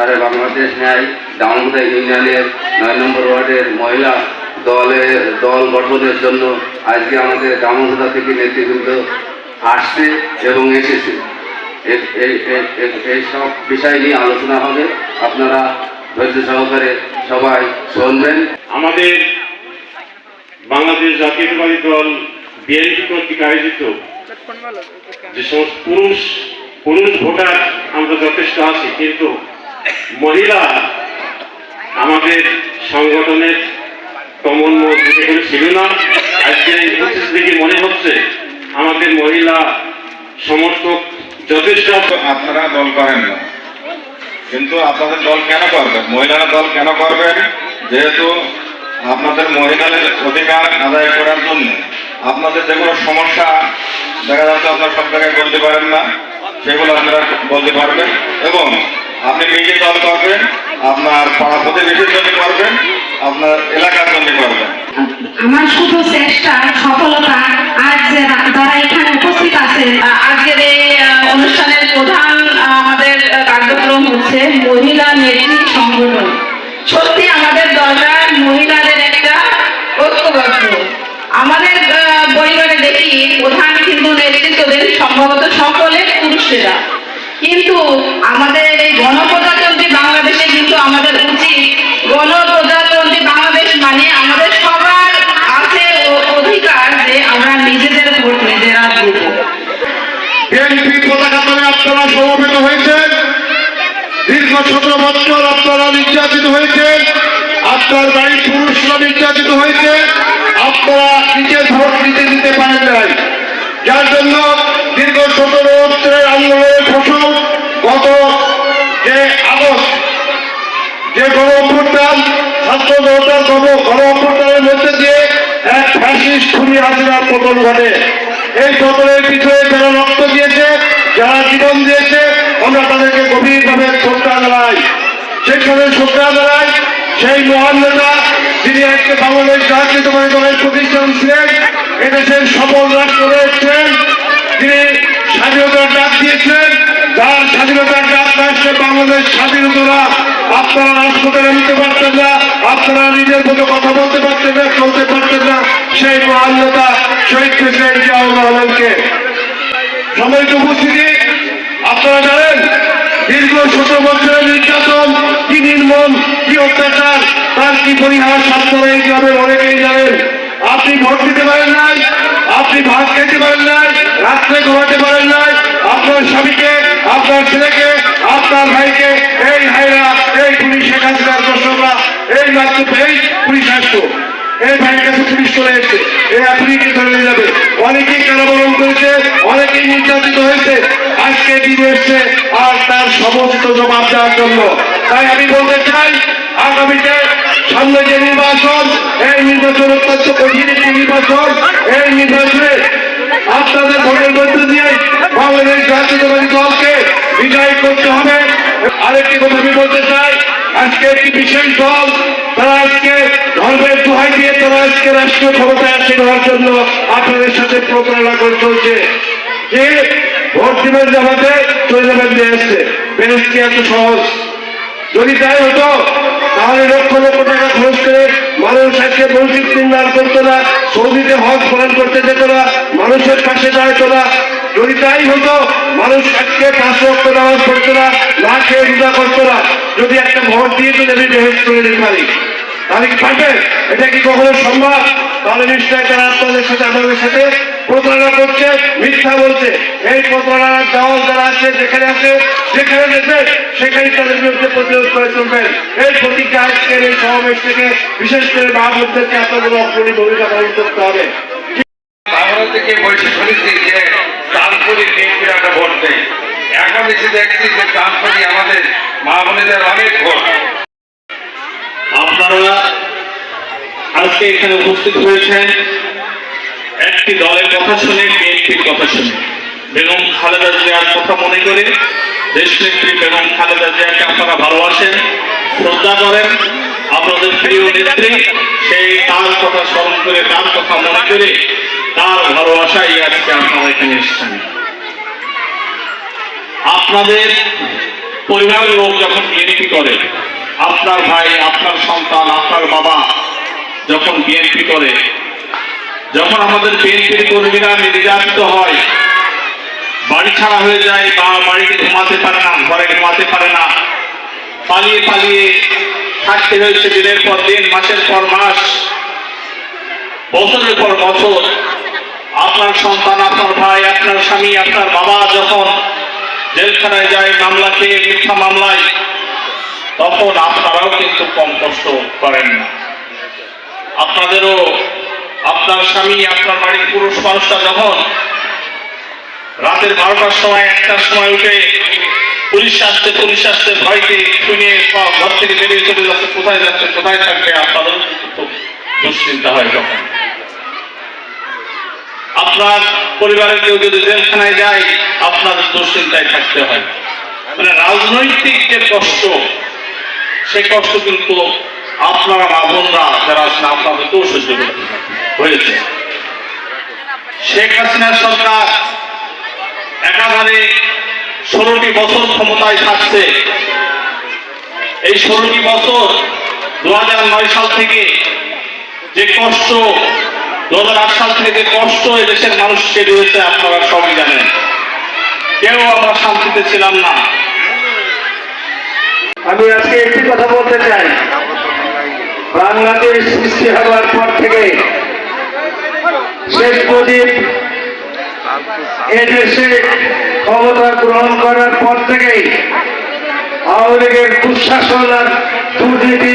সারা বাংলাদেশ ন্যায় ডাউনগুড়া ইউনিয়নের নয় নম্বর ওয়ার্ডের মহিলা দলে দল গঠনের জন্য আজকে আমাদের ডাউনগুড়া থেকে নেতৃবৃন্দ আসছে এবং এসেছে। এ- এই- এই- এই- এই সব বিষয় নিয়ে আলোচনা হবে। আপনারা ধৈর্য সহকারে সবাই শুনবেন। আমাদের বাংলাদেশ জাতীয়তাবাদী দল বিএনপি কর্তৃক আয়োজিত যে সমস্ত পুরুষ পুরুষ ভোটার আমরা যথেষ্ট আছি, কিন্তু মহিলা, আমাদের সংগঠনের কমন ছিল না। আজকে এই দেখে মনে হচ্ছে আমাদের মহিলা সমর্থক যথেষ্ট আপনারা দল করেন না। কিন্তু আপনাদের দল কেন করবেন মহিলারা দল কেন করবেন যেহেতু আপনাদের মহিলাদের অধিকার আদায় করার জন্য আপনাদের যেগুলো সমস্যা দেখা যাচ্ছে আপনারা সব জায়গায় বলতে পারেন না, সেগুলো আপনারা বলতে পারবেন। এবং আপনি নিজে দল করবেন, আপনার পাড়া প্রতিবেশীর জন্য করবেন, আপনার এলাকার জন্য করবেন। আমার শুধু চেষ্টা, সফলতা আজ যারা এখানে উপস্থিত আছেন আজকের এই অনুষ্ঠানের প্রধান আমাদের কার্যক্রম হচ্ছে মহিলা নেত্রী সংগঠন। সত্যি আমাদের দরকার মহিলাদের একটা ঐক্যবদ্ধ। আমাদের পরিবারে দেখি প্রধান কিন্তু নেতৃত্ব দেন সম্ভবত সকলে পুরুষেরা। কিন্তু আমাদের এই গণপ্রজাতন্ত্রী বাংলাদেশে কিন্তু আমাদের উচিত গণপ্রজাতন্ত্রী বাংলাদেশ মানে আমাদের সবার আছে অধিকার যে আমরা নিজেদের ভোট নিজেরা দেবো। বিএনপি পতাকা তলে আপনারা সমবেত হয়েছেন দীর্ঘ সতেরো বছর আপনারা নির্যাতিত হয়েছেন আপনার বাড়ির পুরুষরা নির্যাতিত হয়েছে। আপনারা নিজের ভোট নিতে দিতে পারেন নাই। যার জন্য দীর্ঘ সতেরো বছরের আন্দোলনের ফসল গত যে আগস্ট যে গণ অভ্যুত্থান ছাত্র জনতার গণ অভ্যুত্থানের মধ্যে দিয়ে এক ফ্যাসিস্ট খুনি হাসিনার পতন ঘটে। এই পতনের পিছনে যারা রক্ত দিয়েছে, যারা জীবন দিয়েছে, আমরা তাদেরকে গভীরভাবে শ্রদ্ধা জানাই। সেখানে শ্রদ্ধা জানাই সেই মহান নেতা, যিনি আজকে বাংলাদেশ জাতীয়তাবাদী দলের প্রতিষ্ঠান ছিলেন এদেশের সফল রাষ্ট্র রয়েছেন যিনি স্বাধীনতার ডাক দিয়েছিলেন যার স্বাধীনতার ডাক না বাংলাদেশ স্বাধীনতা আপনারা রাজপথে নিতে পারতেন না, আপনারা নিজের মতো কথা বলতে পারতেন না, চলতে পারতেন না। সেই মহান শহীদ প্রেসিডেন্ট জিয়াউর রহমানকে। সম্মানিত উপস্থিতি, আপনারা জানেন, দীর্ঘ সতেরো বছরের নির্যাতন, কি নির্মম, কি অত্যাচার, তার কি পরিহার আপনারা এই গ্রামের অনেকেই জানেন। আপনি ভোট দিতে পারেন নাই, আপনি ভাত খেতে পারেন নাই, রাত্রে ঘুমাতে পারেন নাই আপনার স্বামীকে, আপনার ছেলেকে, আপনার ভাইকে, এই ভাইরা, এই পুলিশ, শেখ দর্শকরা এই মাত্র এই পুলিশ আসতো। এই ভাইয়ের কাছে পুলিশ চলে এসেছে। এই এখনই ধরে নিয়ে যাবে। অনেকেই কারাবরণ করেছে, অনেকেই নির্যাতিত হয়েছে। আজকে দিন এসছে আর তার সমস্ত জবাব দেওয়ার জন্য। তাই আমি বলতে চাই, আগামীতে সামনে যে নির্বাচন, এই নির্বাচন অত্যন্ত কঠিন একটি নির্বাচন। এই নির্বাচনে আপনাদের ভোটের মধ্যে দিয়ে বাংলাদেশ জাতীয়তাবাদী বলতে চাই, আজকে তারা আজকে তারা আজকে রাষ্ট্রীয় জন্য আপনাদের সাথে প্রতারণা জামাতে চলে যাবেন সহজ? যদি তাই হতো, তাহলে লক্ষ লক্ষ টাকা করে মানুষ আজকে মসজিদ নির্মাণ করতো না, সৌদিতে হজ পালন করতে যেত না, মানুষের পাশে দাঁড়াতো না যদি তাই হতো, মানুষ আজকে পাঁচ লক্ষ নামাজ পড়তো না খেয়ে রোজা করতো না। যদি একটা ভোট দিয়ে যদি আমি বেহেস করে দিতে পারি। তাহলে কি পারবেন এটা কি কখনো সম্ভব? তাহলে নিশ্চয় তারা আপনাদের সাথে, আমাদের সাথে প্রতারণা করছে, মিথ্যা বলছে। এই প্রতারণার দেওয়াল যারা আছে, যেখানে আছে, যেখানে যেতে সেখানে তাদের বিরুদ্ধে প্রতিরোধ করে চলবেন। এই প্রতিজ্ঞা আজকের এই সমাবেশ থেকে, বিশেষ করে মহাবুদ্ধকে আপনাদের অগ্রণী ভূমিকা পালন করতে হবে। আমরা থেকে বসে শুনেছি যে চাঁদপুরি বিএনপির একটা ভোট নেই। এখন এসে দেখছি যে চাঁদপুরি আমাদের মা বোনেদের অনেক ভোট। আপনারা আজকে এখানে উপস্থিত হয়েছেন। একটি দলের কথা শুনে, বিএনপির কথা শুনে। বেগম খালেদা জিয়ার কথা মনে করে দেশনেত্রী বেগম খালেদা জিয়াকে আপনারা ভালোবাসেন, শ্রদ্ধা করেন। আপনাদের প্রিয় নেত্রী, সেই কথা স্মরণ করে, তার কথা মনে করে, তার ভালোবাসাই আজকে আপনারা এখানে এসেছেন। আপনাদের পরিবারের লোক যখন বিএনপি করে, আপনার ভাই, আপনার সন্তান, আপনার বাবা যখন বিএনপি করে, যখন আমাদের বিএনপির কর্মীরা নির্যাতিত হয়, বাড়ি ছাড়া হয়ে যায় বা বাড়িতে ঘুমাতে পারে না, ঘরে ঘুমাতে পারে না, পালিয়ে পালিয়ে থাকতে হয়েছে দিনের পর দিন, মাসের পর মাস বছরের পর বছর আপনার সন্তান, আপনার ভাই, আপনার স্বামী, আপনার বাবা যখন জেলখানায় যায়, মামলা খেয়ে মিথ্যা মামলায়, তখন আপনারাও কিন্তু কম কষ্ট করেন না। আপনাদেরও আপনার স্বামী, আপনার বাড়ির পুরুষ মানুষটা যখন রাতের বারোটার সময়, একটার সময় উঠে পুলিশ আসতে পুলিশ আসতে ভয়কে শুনে ঘর থেকে বেরিয়ে চলে যাচ্ছে, কোথায় যাচ্ছে, কোথায় থাকবে, আপনাদেরও কিন্তু দুশ্চিন্তা হয় তখন। আপনার পরিবারের কেউ যদি জেলখানায় যায় আপনাদের দুশ্চিন্তায় থাকতে হয়। মানে রাজনৈতিক যে কষ্ট, সেই কষ্ট কিন্তু আপনারা মা বোনরা যারা আছেন আপনাদেরকেও সহ্য করতে হয়েছে। শেখ হাসিনা সরকার একাধারে ষোলোটি বছর ক্ষমতায় থাকছে। এই ষোলোটি বছর দু হাজার নয় সাল থেকে যে কষ্ট, দু সাল থেকে যে কষ্ট এই দেশের মানুষকে দিয়েছে, আপনারা সবই জানেন। কেউ আমরা শান্তিতে ছিলাম না। আমি আজকে একটি কথা বলতে চাই। বাংলাদেশ সৃষ্টি হওয়ার পর থেকে শেখ মুজিব এদেশে ক্ষমতা গ্রহণ করার পর থেকেই আওয়ামী লীগের দুঃশাসন আর দুর্নীতি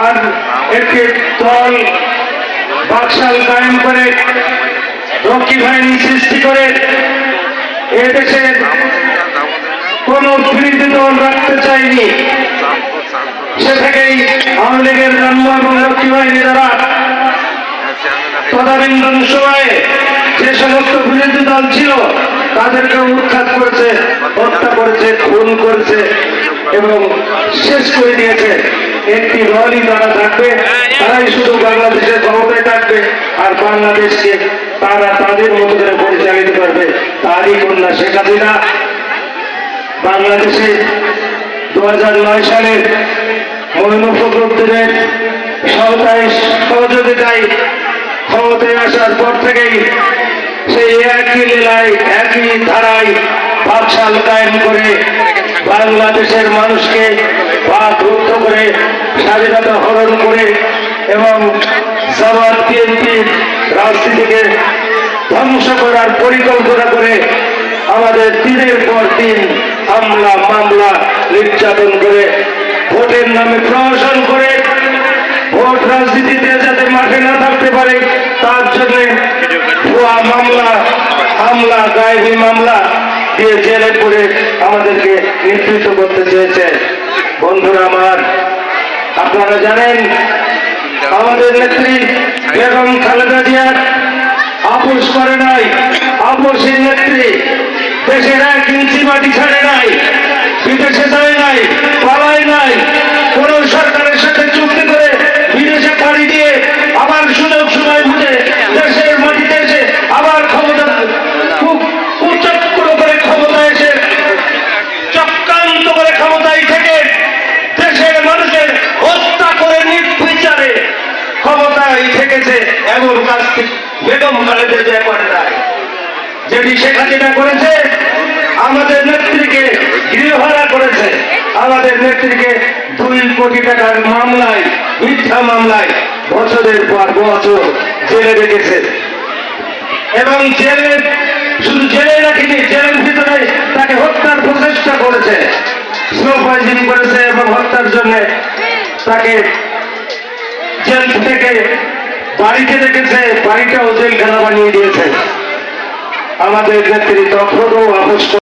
আর একটি দল বাকশাল কায়েম করে, রক্ষী বাহিনী সৃষ্টি করে এদেশে কোন বিরোধী দল রাখতে চায়নি। সে থেকেই আওয়ামী লীগের জন্ম এবং লক্ষ্মী বাহিনী দ্বারা তদানীন্তন সময়ে যে সমস্ত বিরোধী দল ছিল, তাদেরকে উৎখাত করেছে, হত্যা করেছে, খুন করেছে এবং শেষ করে দিয়েছে। একটি দলই তারা থাকবে, তারাই শুধু বাংলাদেশের ক্ষমতায় থাকবে আর বাংলাদেশকে তারা তাদের মতো করে পরিচালিত করবে। তারই কন্যা শেখ হাসিনা। বাংলাদেশে দু হাজার নয় সালে মহিনুর ফখরুদ্দিনের সহতায় সহযোগিতায় ক্ষমতায় আসার পর থেকেই সেই একই লীলায়, একই ধারায় বাকশাল কায়েম করে বাংলাদেশের মানুষকে রুদ্ধ করে, স্বাধীনতা হরণ করে এবং জামাত বিএনপির রাজনীতিকে ধ্বংস করার পরিকল্পনা করে আমাদের দিনের পর দিন হামলা, মামলা, নির্যাতন করে ভোটের নামে প্রহসন করে ভোট রাজনীতিতে যাতে মাঠে না থাকতে পারে, তার জন্য ভুয়া মামলা, হামলা, গায়েবী মামলা জেলে পড়ে আমাদেরকে নিবৃত্ত করতে চেয়েছে বন্ধুরা আমার, আপনারা জানেন, আমাদের নেত্রী বেগম খালেদা জিয়ার আপোষ করে নাই, আপোষের নেত্রী দেশের এক ইঞ্চি মাটি ছাড়ে নাই, বিদেশে যায় নাই, পালায় নাই থেকেছে এমন কাজটি বেগম খালেদা জিয়া করে নাই? যেটি শেখ হাসিনা করেছে, আমাদের নেত্রীকে গৃহহারা করেছে। আমাদের নেত্রীকে দুই কোটি টাকার মামলায়, মিথ্যা মামলায় বছরের পর বছর জেলে রেখেছে। এবং জেলে, শুধু জেলে রাখিনি, জেলের ভিতরে তাকে হত্যার প্রচেষ্টা করেছে। স্লো পয়জন করেছে এবং হত্যার জন্য তাকে জেল থেকে বাড়িতে রেখেছে বাড়িটাও জেলখানা বানিয়ে দিয়েছে। আমাদের নেত্রী তখনও আপোষ